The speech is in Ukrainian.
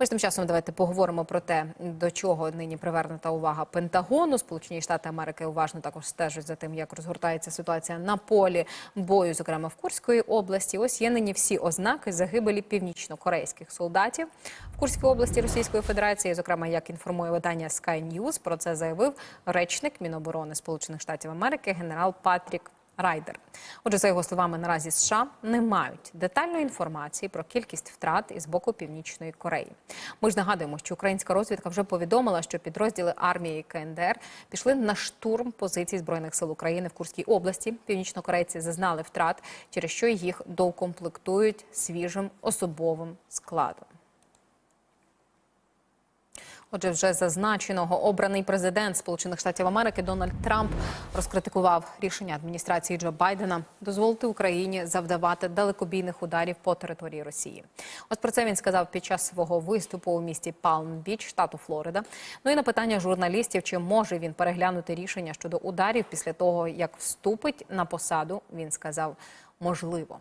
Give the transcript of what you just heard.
Ось тим часом давайте поговоримо про те, до чого нині привернута увага Пентагону. Сполучені Штати Америки уважно також стежать за тим, як розгортається ситуація на полі бою, зокрема в Курської області. Ось є нині всі ознаки загибелі північно-корейських солдатів в Курській області Російської Федерації. Зокрема, як інформує видання Sky News, про це заявив речник Міноборони Сполучених Штатів Америки генерал Патрік. Райдер. Отже, за його словами, наразі США не мають детальної інформації про кількість втрат із боку Північної Кореї. Ми ж нагадуємо, що українська розвідка вже повідомила, що підрозділи армії КНДР пішли на штурм позицій збройних сил України в Курській області. Північнокорейці зазнали втрат, через що їх доукомплектують свіжим особовим складом. Отже, вже зазначеного обраний президент Сполучених Штатів Америки Дональд Трамп розкритикував рішення адміністрації Джо Байдена дозволити Україні завдавати далекобійних ударів по території Росії. Ось про це він сказав під час свого виступу у місті Палм-Біч, штату Флорида. Ну і на питання журналістів, чи може він переглянути рішення щодо ударів після того, як вступить на посаду, він сказав можливо.